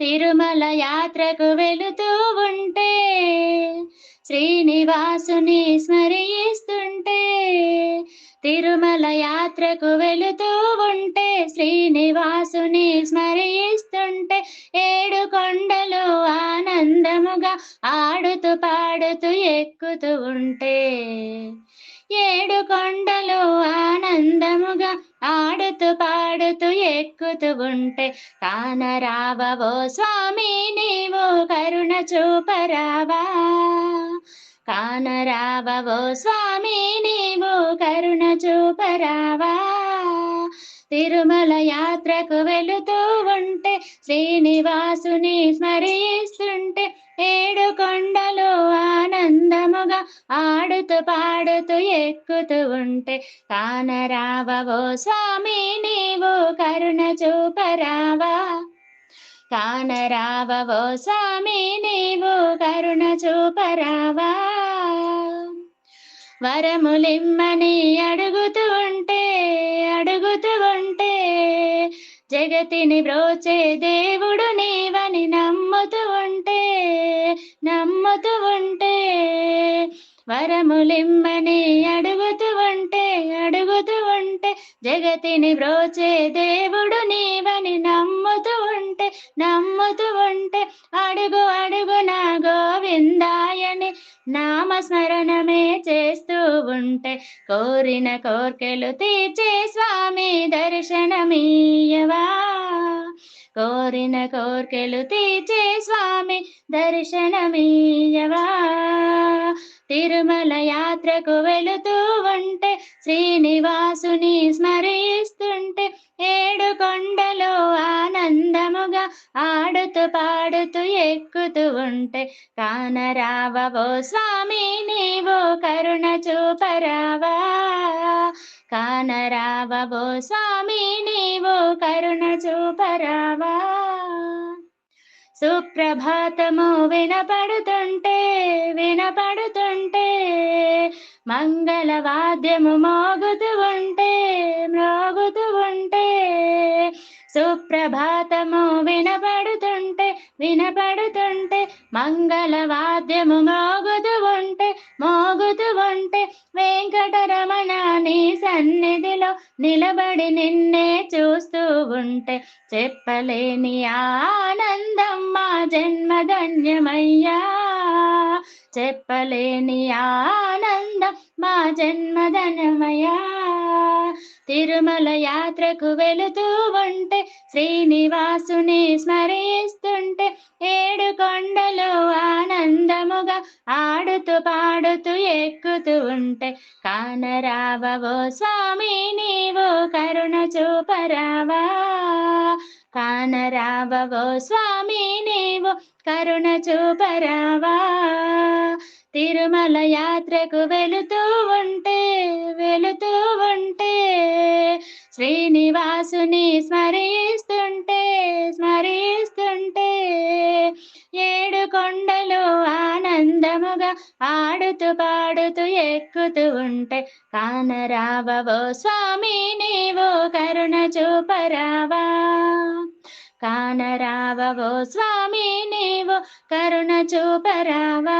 తిరుమల యాత్రకు వెళుతూ ఉంటే శ్రీనివాసుని స్మరిస్తుంటే తిరుమల యాత్రకు వెళుతూ ఉంటే శ్రీనివాసుని స్మరిస్తుంటే ఏడు కొండలు ఆనందముగా ఆడుతూ పాడుతూ ఎక్కుతూ ఉంటే ఏడు కొండలు ఆనందముగా ఆడుతూ పాడుతూ ఎక్కుతూ ఉంటే కానరావో స్వామి నీవు కరుణ చూపరావా? కానరావో స్వామి నీవు కరుణ చూపరావా? తిరుమల యాత్రకు వెళుతూ ఉంటే శ్రీనివాసుని స్మరిస్తుంటే ఏడు కొండలు ఆనందముగా ఆడుతూ పాడుతూ ఎక్కుతూ ఉంటే కానరావో స్వామి నీవు కరుణ చూపరావా? కానరావో స్వామి నీవు కరుణ చూపరావా? వరములిమ్మని అడుగుతూ జగతిని బ్రోచే దేవుడు నీవని నమ్ముతూ ఉంటే నమ్ముతూ ఉంటే వరములిమ్మని అడుగుతూ ఉంటే అడుగుతూ ఉంటే జగతిని బ్రోచే దేవుడు నీ నామస్మరణమే చేస్తూ ఉంటే కోరిన కోర్కెలు తీర్చే స్వామి దర్శనమీయవా కోరిన కోర్కెలు తీర్చే స్వామి దర్శనమీయవా తిరుమల యాత్రకు వెళుతూ ఉంటే శ్రీనివాసుని స్మరిస్తుంటే ఏడు కొండలో ఆనందముగా ఆ పాడుతూ ఎక్కుతూ ఉంటే కానరావో స్వామి నీవు కరుణ చూపరావా? కానరావో స్వామి నీవు కరుణ చూపరావా? సుప్రభాతము వినపడుతుంటే వినపడుతుంటే మంగళ వాద్యము మోగుతూ ఉంటే మ్రోగుతూ సుప్రభాతము వినపడుతుంటే వినపడుతుంటే మంగళ వాద్యము మోగుతూ ఉంటే మోగుతూ ఉంటే వెంకటరమణ నీ సన్నిధిలో నిలబడి నిన్నే చూస్తూ ఉంటే చెప్పలేని ఆనందం మా జన్మధన్యమయ్యా. చెప్పలేని ఆనందం మా జన్మధన్యమయ్యా. తిరుమల యాత్రకు వెళుతూ ఉంటే శ్రీనివాసుని స్మరిస్తుంటే ఏడు కొండలు ఆనందముగా ఆడుతూ పాడుతూ ఎక్కుతూ ఉంటే కానరావో స్వామి నీవు కరుణ చూపరావా? కానరావో స్వామి నీవు కరుణ చూపరావా? తిరుమల యాత్రకు వెళుతూ ఉంటే వెళుతూ శ్రీనివాసుని స్మరిస్తుంటే స్మరిస్తుంటే ఏడు కొండలు ఆనందముగా ఆడుతూ పాడుతూ ఎక్కుతూ ఉంటే కానరావో స్వామి నీవు కరుణ చూపరావా? కానరావో స్వామి నీవు కరుణ చూపరావా?